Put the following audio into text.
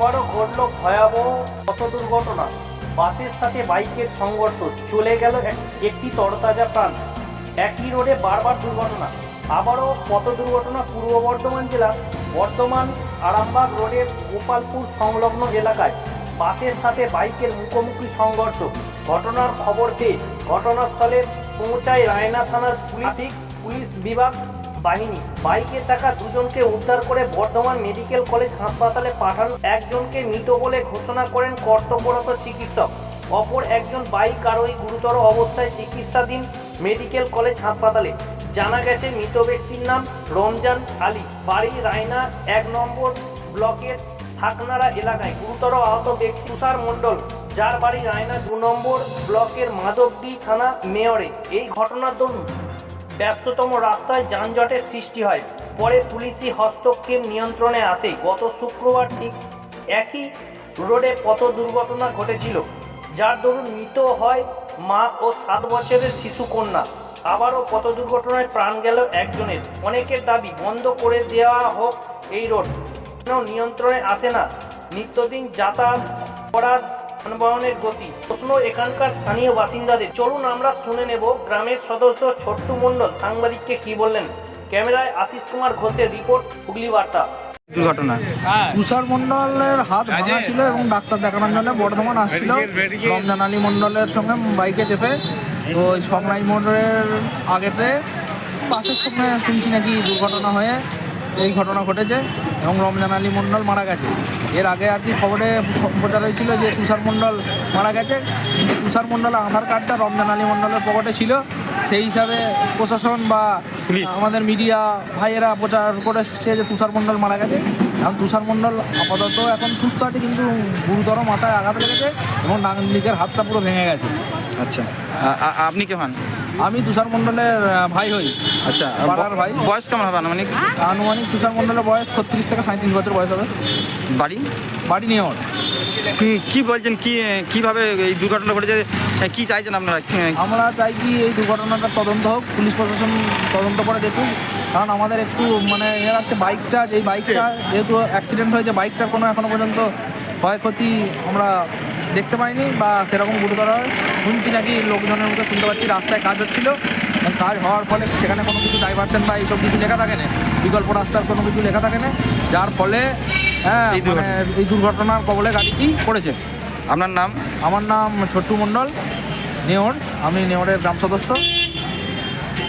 আবারও ঘটল ভয়াবহ পথ দুর্ঘটনা। বাসের সাথে বাইকের সংঘর্ষ, চলে গেল এক- একটি তরতাজা প্রাণ। একই রোডে বারবার দুর্ঘটনা। আবারও পথ দুর্ঘটনা পূর্ব বর্ধমান জেলা বর্ধমান, আরামবাগ রোডের গোপালপুর সংলগ্ন এলাকায়। বাসের সাথে বাইকের মুখোমুখি সংঘর্ষ। ঘটনার খবর পেয়ে ঘটনাস্থলে পৌঁছায় রায়না থানার পুলিশ পুলিশ বিভাগ বাহিনী। বাইকে থাকা দুজনকে উদ্ধার করে বর্ধমান মেডিকেল কলেজ হাসপাতালে পাঠান একজনকে মৃত বলে ঘোষণা করেন কর্তব্যরত চিকিৎসক। অপর একজন বাইক আরোহী গুরুতর অবস্থায় চিকিৎসাধীন মেডিকেল কলেজ হাসপাতালে। জানা গেছে, মৃত ব্যক্তির নাম রমজান আলী। বাড়ি রায়না এক নম্বর ব্লকের সাকনারা এলাকায় গুরুতর আহত ব্যক্তি তুষার মণ্ডল, যার বাড়ি রায়না দু নম্বর ব্লকের মাধবডি থানা মেয়রে। এই ঘটনার দরুন ব্যস্ততম রাস্তায় যানজটের সৃষ্টি হয়। পরে পুলিশি হস্তক্ষেপ নিয়ন্ত্রণে আসে। গত শুক্রবার ঠিক একই রোডে পথ দুর্ঘটনা ঘটেছিল, যার দরুন মৃত হয় মা ও সাত বছরের শিশু কন্যা। আবারও পথ দুর্ঘটনায় প্রাণ গেল একজনের। অনেকের দাবি, বন্ধ করে দেওয়া হোক এই রোড। নিয়ন্ত্রণে আসে না। নিত্যদিন যাতায়াত করার যানবাহনের গতি। প্রশ্ন এখানকার স্থানীয় বাসিন্দাদের। চলুন আমরা শুনে নেব গ্রামের সদস্য ছোট্টু মণ্ডল সাংবাদিককে কি বললেন। ক্যামেরায় আশিস কুমার ঘোষের রিপোর্ট হুগলি বার্তা। দুর্ঘটনা। তুষার মন্ডলের হাত ভাঙা ছিল এবং ডাক্তার দেখানোর জন্য বর্ধমান আসছিল। রমজান আলী মন্ডলের সঙ্গে বাইকে চেপে তো ওই মোড়ের আগেতে বাসের সঙ্গে শুনছি নাকি দুর্ঘটনা হয়ে এই ঘটনা ঘটেছে এবং রমজান আলী মন্ডল মারা গেছে। এর আগে আর কি খবরে প্রচার হয়েছিল যে তুষার মন্ডল মারা গেছে। কিন্তু তুষার মন্ডলের আধার কার্ডটা রমজান আলী মন্ডলের পকেটে ছিল। সেই হিসাবে প্রশাসন বা। আমাদের মিডিয়া ভাইয়েরা প্রচার করেছে যে তুষার মণ্ডল মারা গেছে। এখন তুষার মণ্ডল আপাতত এখন সুস্থ আছে কিন্তু গুরুতর মাথায় আঘাত লেগেছে এবং দিকের হাতটা পুরো ভেঙে গেছে। আচ্ছা। আপনি কে হন? আমি তুষার মণ্ডলের ভাই হই। আচ্ছা পাড়ার ভাই। বয়স কেমন হবে আনুমানিক? আনুমানিক তুষার মণ্ডলের বয়স ছত্রিশ থেকে সাঁত্রিশ বছর বয়স হবে। বাড়ি? বাড়ি নিয়ে কি- কি বলছেন? কি কীভাবে এই দুর্ঘটনা ঘটেছে? কি চাইছেন আপনারা? আমরা চাইছি এই দুর্ঘটনাটা তদন্ত হোক পুলিশ প্রশাসন তদন্ত করে দেখুন কারণ আমাদের একটু মানে এ রাখতে বাইকটা এই বাইকটা যেহেতু অ্যাক্সিডেন্ট হয়েছে বাইকটার কোনো এখনও পর্যন্ত ক্ষয়ক্ষতি আমরা দেখতে পাইনি বা সেরকম গুরুতর হয় শুনছি নাকি লোকজনের মধ্যে শুনতে পাচ্ছি রাস্তায় কাজ হচ্ছিল। এবং কাজ হওয়ার ফলে সেখানে কোনো কিছু ডাইভারশন বা এইসব কিছু লেখা থাকে না। বিকল্প রাস্তার কোনো কিছু লেখা থাকে না। যার ফলে হ্যাঁ এই মানে এই দুর্ঘটনার কবলে গাড়িটি পড়েছে? আপনার নাম? আমার নাম ছোট্টু মণ্ডল নেওর। আমি নেওরের গ্রাম সদস্য।